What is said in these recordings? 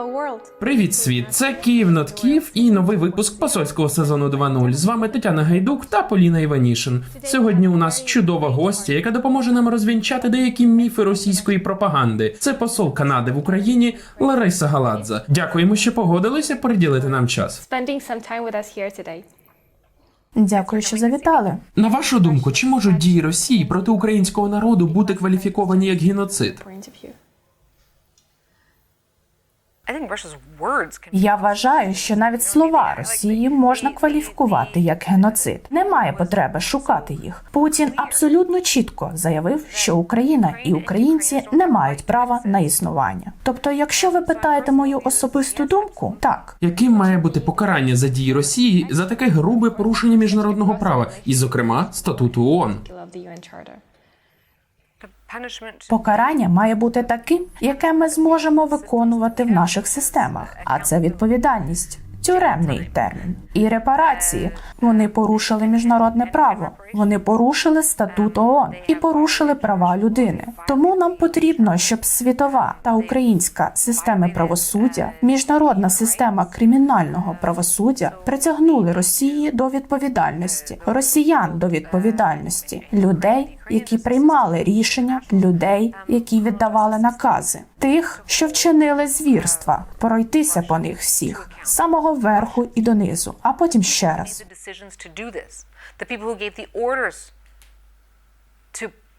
Hello World. Привіт, світ! Це Київ Нот Київ і новий випуск посольського сезону 2.0. З вами Тетяна Гайдук та Поліна Іванішин. Сьогодні у нас чудова гостя, яка допоможе нам розвінчати деякі міфи російської пропаганди. Це посол Канади в Україні Лариса Галадза. Дякуємо, що погодилися приділити нам час. Spending some time with us here today. Дякую, що завітали. На вашу думку, чи можуть дії Росії проти українського народу бути кваліфіковані як геноцид? Я вважаю, що навіть слова Росії можна кваліфікувати як геноцид. Немає потреби шукати їх. Путін абсолютно чітко заявив, що Україна і українці не мають права на існування. Тобто, якщо ви питаєте мою особисту думку, так Яким має бути покарання за дії Росії за таке грубе порушення міжнародного права, і, зокрема, статуту ООН? Of the UN Charter. the punishment покарання має бути таким, яке ми зможемо виконувати в наших системах. А це відповідальність. Тюремний термін і репарації. Вони порушили міжнародне право, вони порушили статут ООН і порушили права людини. Тому нам потрібно, щоб світова та українська системи правосуддя, міжнародна система кримінального правосуддя притягнули Росії до відповідальності, росіян до відповідальності, людей, які приймали рішення, людей, які віддавали накази, тих, що вчинили звірства, пройтися по них всіх з самого верху і донизу, а потім ще раз.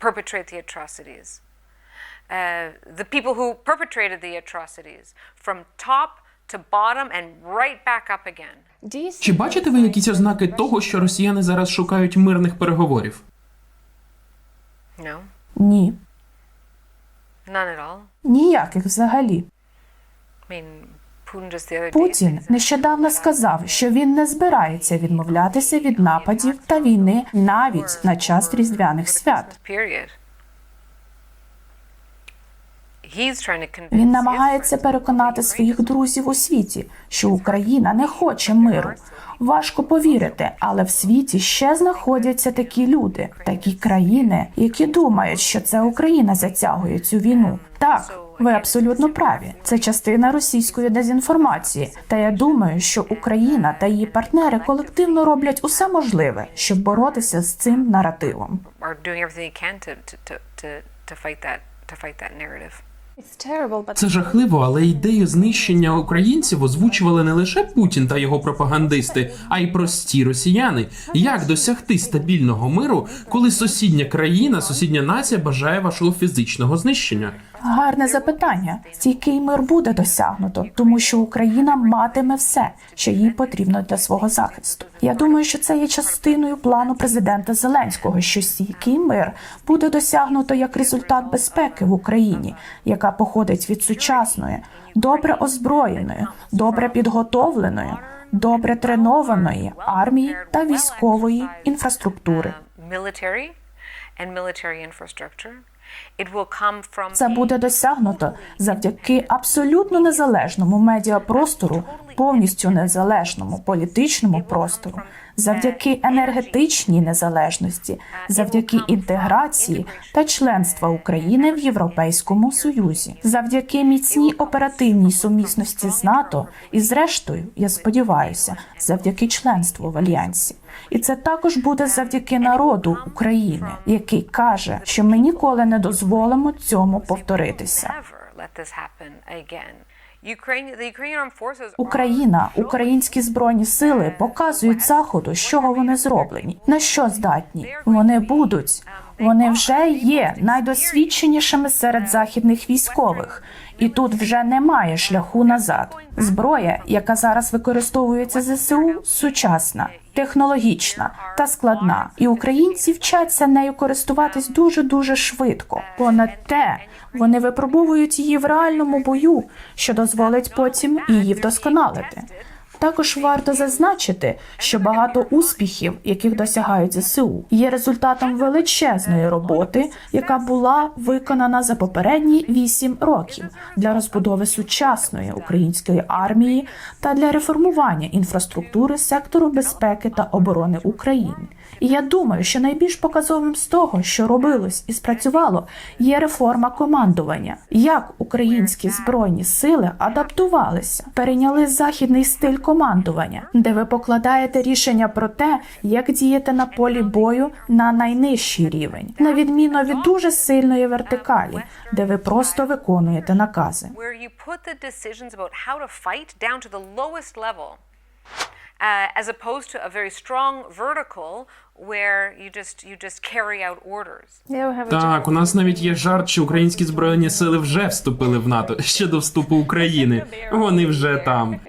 perpetrate the atrocities, uh, the people who perpetrated the atrocities from top to bottom and right back up again. Чи бачите ви якісь ознаки того, що росіяни зараз шукають мирних переговорів? No, Ні, none at all. ніяких взагалі. I mean, Putin just the other day. Путін нещодавно сказав, що він не збирається відмовлятися від нападів та війни навіть на час різдвяних свят. Він намагається переконати своїх друзів у світі, що Україна не хоче миру. Важко повірити, але в світі ще знаходяться такі люди, такі країни, які думають, що це Україна затягує цю війну. Так, ви абсолютно праві. Це частина російської дезінформації. Та я думаю, що Україна та її партнери колективно роблять усе можливе, щоб боротися з цим наративом. Це жахливо, але ідею знищення українців озвучували не лише Путін та його пропагандисти, а й прості росіяни. Як досягти стабільного миру, коли сусідня країна, сусідня нація бажає вашого фізичного знищення? Гарне запитання. Стійкий мир буде досягнуто, тому що Україна матиме все, що їй потрібно для свого захисту. Я думаю, що це є частиною плану президента Зеленського, що стійкий мир буде досягнуто як результат безпеки в Україні, яка походить від сучасної, добре озброєної, добре підготовленої, добре тренованої армії та військової інфраструктури. Це буде досягнуто завдяки абсолютно незалежному медіапростору, повністю незалежному політичному простору, завдяки енергетичній незалежності, завдяки інтеграції та членства України в Європейському Союзі, завдяки міцній оперативній сумісності з НАТО і, зрештою, я сподіваюся, завдяки членству в альянсі. І це також буде завдяки народу України, який каже, що ми ніколи не дозволимо цьому повторитися. Україна, українські збройні сили показують заходу, з чого вони зроблені, на що здатні. Вони будуть, вони вже є найдосвідченішими серед західних військових, і тут вже немає шляху назад. Зброя, яка зараз використовується ЗСУ, сучасна, технологічна та складна, і українці вчаться нею користуватись дуже дуже швидко. Понад те, вони випробовують її в реальному бою, що дозволить потім її вдосконалити. Також варто зазначити, що багато успіхів, яких досягають ЗСУ, є результатом величезної роботи, яка була виконана за попередні вісім років для розбудови сучасної української армії та для реформування інфраструктури сектору безпеки та оборони України. І я думаю, що найбільш показовим з того, що робилось і спрацювало, є реформа командування. Як українські збройні сили адаптувалися, перейняли західний стиль командування, де ви покладаєте рішення про те, як діяти на полі бою на найнижчий рівень, на відміну від дуже сильної вертикалі, де ви просто виконуєте накази. uh, as opposed to a very strong vertical where you just you just carry out orders. Yeah, we have a Так, у нас навіть є жарт, що українські збройні сили вже вступили в НАТО ще до вступу України. Вони вже там.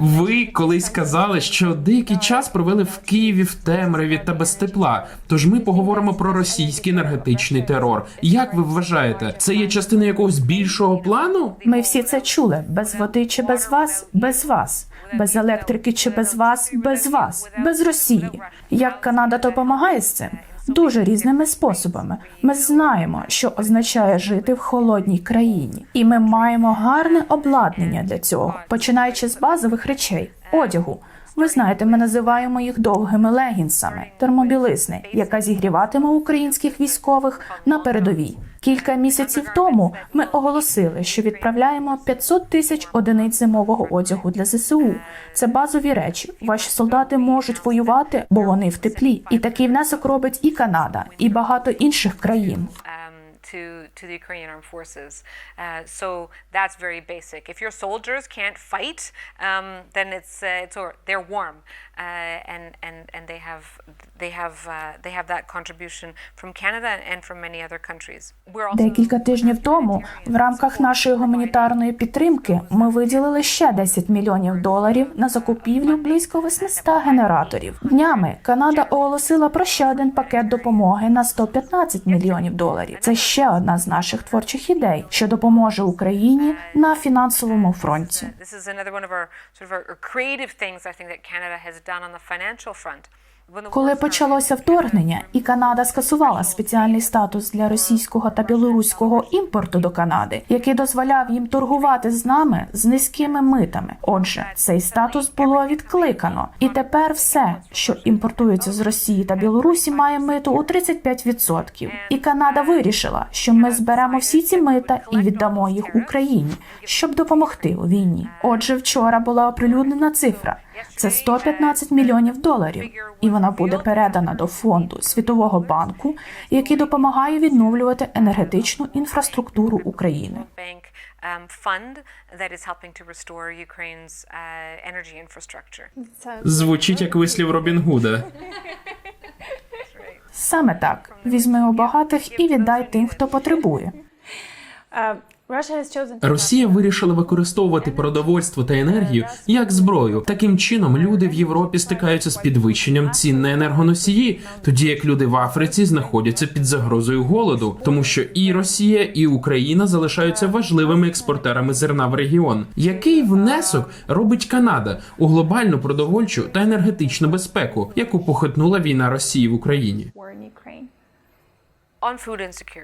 Ви колись казали, що деякий час провели в Києві в темряві та без тепла. Тож ми поговоримо про російський енергетичний терор. Як ви вважаєте, це є частина якогось більшого плану? Ми всі це чули: без води чи без вас, без вас, без електрики чи без вас, без вас, без Росії. Як Канада допомагає з цим? Дуже різними способами. Ми знаємо, що означає жити в холодній країні, і ми маємо гарне обладнання для цього, починаючи з базових речей, одягу. Ви знаєте, ми називаємо їх довгими легінсами, термобілизни, яка зігріватиме українських військових на передовій. Кілька місяців тому ми оголосили, що відправляємо 500 тисяч одиниць зимового одягу для ЗСУ. Це базові речі. Ваші солдати можуть воювати, бо вони в теплі. І такий внесок робить і Канада, і багато інших країн. To to the Ukrainian armed forces. Uh, so that's very basic. If your soldiers can't fight, um, then it's uh, it's or they're warm, uh, and and and they have they have uh, they have that contribution from Canada and from many other countries. We're also Декілька тижнів тому в рамках нашої гуманітарної підтримки ми виділили ще 10 мільйонів доларів на закупівлю близько 800 генераторів. Днями Канада оголосила про ще один пакет допомоги на 115 мільйонів доларів. Це ще одна з наших творчих ідей, що допоможе Україні на фінансовому фронті. This is another one of our sort of our, our creative things I think that Canada has Коли почалося вторгнення, і Канада скасувала спеціальний статус для російського та білоруського імпорту до Канади, який дозволяв їм торгувати з нами з низькими митами. Отже, цей статус було відкликано, і тепер все, що імпортується з Росії та Білорусі, має миту у 35%. І Канада вирішила, що ми зберемо всі ці мита і віддамо їх Україні, щоб допомогти у війні. Отже, вчора була оприлюднена цифра. Це 115 мільйонів доларів, і вона буде передана до фонду Світового банку, який допомагає відновлювати енергетичну інфраструктуру України. Звучить як вислів Робін Гуда. Саме так візьми у багатих і віддай тим, хто потребує. Росія вирішила використовувати продовольство та енергію як зброю. Таким чином, люди в Європі стикаються з підвищенням цін на енергоносії, тоді як люди в Африці знаходяться під загрозою голоду, тому що і Росія, і Україна залишаються важливими експортерами зерна в регіон. Який внесок робить Канада у глобальну продовольчу та енергетичну безпеку, яку похитнула війна Росії в Україні?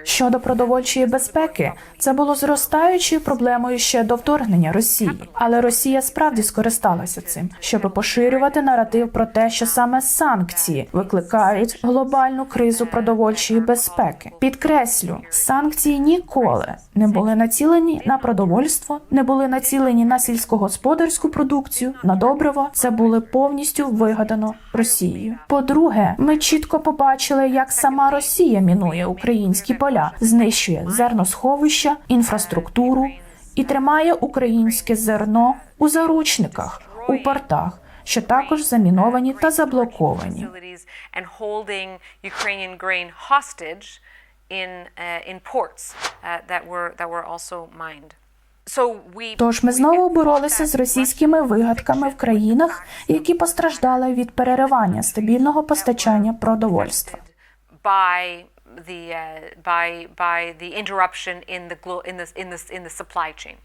Щодо продовольчої безпеки, це було зростаючою проблемою ще до вторгнення Росії, але Росія справді скористалася цим, щоб поширювати наратив про те, що саме санкції викликають глобальну кризу продовольчої безпеки. Підкреслю, санкції ніколи не були націлені на продовольство, не були націлені на сільськогосподарську продукцію, на добриво. Це були повністю вигадано Росією. По-друге, ми чітко побачили, як сама Росія мінує українські поля, знищує зерносховища, інфраструктуру і тримає українське зерно у заручниках, у портах, що також заміновані та заблоковані. Тож ми знову боролися з російськими вигадками в країнах, які постраждали від переривання стабільного постачання продовольства. The uh, by by the interruption in the glo- in the in the in the supply chain.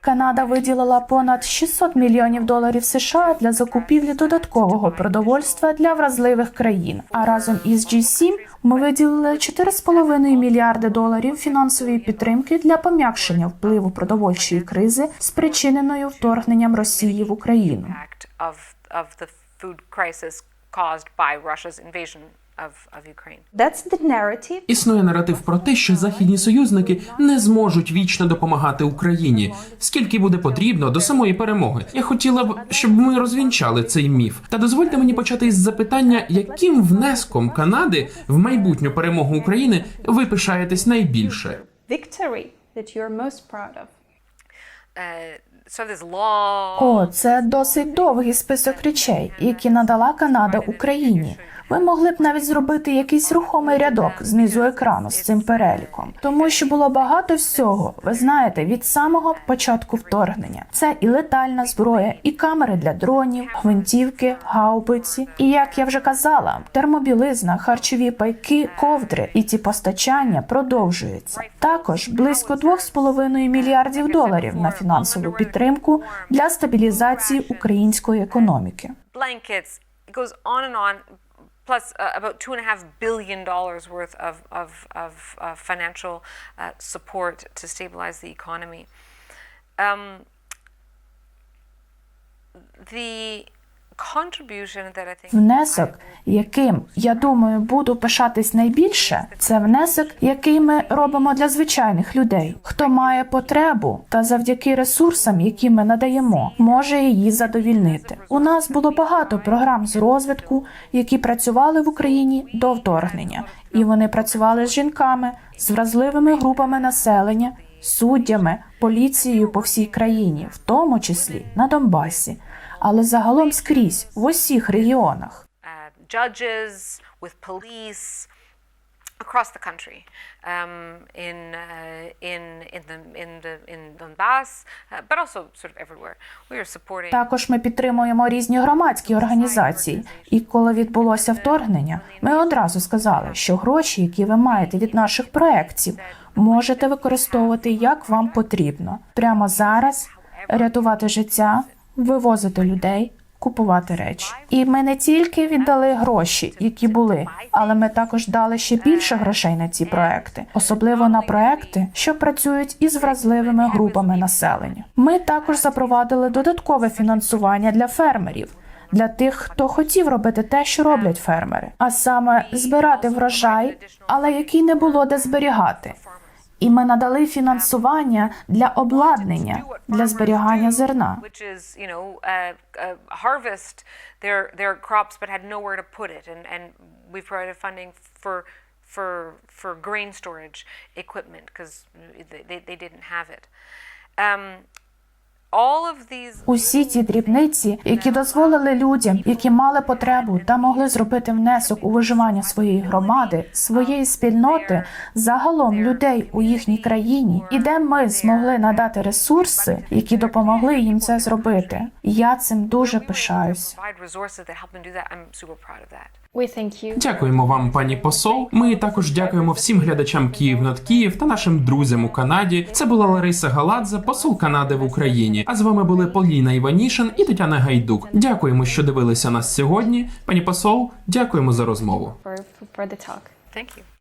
Канада виділила понад 600 мільйонів доларів США для закупівлі додаткового продовольства для вразливих країн. А разом із G7 ми виділили 4,5 мільярди доларів фінансової підтримки для пом'якшення впливу продовольчої кризи, спричиненою вторгненням Росії в Україну. Існує наратив про те, що західні союзники не зможуть вічно допомагати Україні, скільки буде потрібно до самої перемоги. Я хотіла б, щоб ми розвінчали цей міф. Та дозвольте мені почати із запитання, яким внеском Канади в майбутню перемогу України ви пишаєтесь найбільше. Victory that you're most proud of. So there's law. О, це досить довгий список речей, які надала Канада Україні. Ви могли б навіть зробити якийсь рухомий рядок знизу екрану з цим переліком, тому що було багато всього. Ви знаєте, від самого початку вторгнення. Це і летальна зброя, і камери для дронів, гвинтівки, гаубиці. І як я вже казала, термобілизна, харчові пайки, ковдри і ті постачання продовжуються. Також близько 2,5 мільярдів доларів на фінансову підтримку для стабілізації української економіки. Plus, uh, about two and a half billion dollars worth of of of uh, financial uh, support to stabilize the economy. Um, the Внесок, яким я думаю, буду пишатись найбільше, це внесок, який ми робимо для звичайних людей, хто має потребу, та завдяки ресурсам, які ми надаємо, може її задовільнити. У нас було багато програм з розвитку, які працювали в Україні до вторгнення, і вони працювали з жінками, з вразливими групами населення, суддями, поліцією по всій країні, в тому числі на Донбасі. Але загалом скрізь в усіх регіонах. across the country, um, in uh, in in the in the in Donbass, uh, but also sort of everywhere. We are supporting. Також ми підтримуємо різні громадські організації. І коли відбулося вторгнення, ми одразу сказали, що гроші, які ви маєте від наших проєктів, можете використовувати як вам потрібно. Прямо зараз рятувати життя, вивозити людей. Купувати речі, і ми не тільки віддали гроші, які були, але ми також дали ще більше грошей на ці проекти, особливо на проекти, що працюють із вразливими групами населення. Ми також запровадили додаткове фінансування для фермерів. Для тих, хто хотів робити те, що роблять фермери, а саме збирати врожай, але який не було де зберігати. І ми надали фінансування для обладнання для зберігання зерна. which is you know uh, uh, harvest their their crops but had nowhere to put it, and and we've provided funding for for for grain storage equipment because they, they they didn't have it. Um, all of these Усі ті дрібниці, які дозволили людям, які мали потребу та могли зробити внесок у виживання своєї громади, своєї спільноти, загалом людей у їхній країні, і де ми змогли надати ресурси, які допомогли їм це зробити. Я цим дуже пишаюсь. Дякуємо вам, пані посол. Ми також дякуємо всім глядачам Київ над Київ та нашим друзям у Канаді. Це була Лариса Галадзе, посол Канади в Україні. А з вами були Поліна Іванішин і Тетяна Гайдук. Дякуємо, що дивилися нас сьогодні. Пані посол, дякуємо за розмову. Thank you.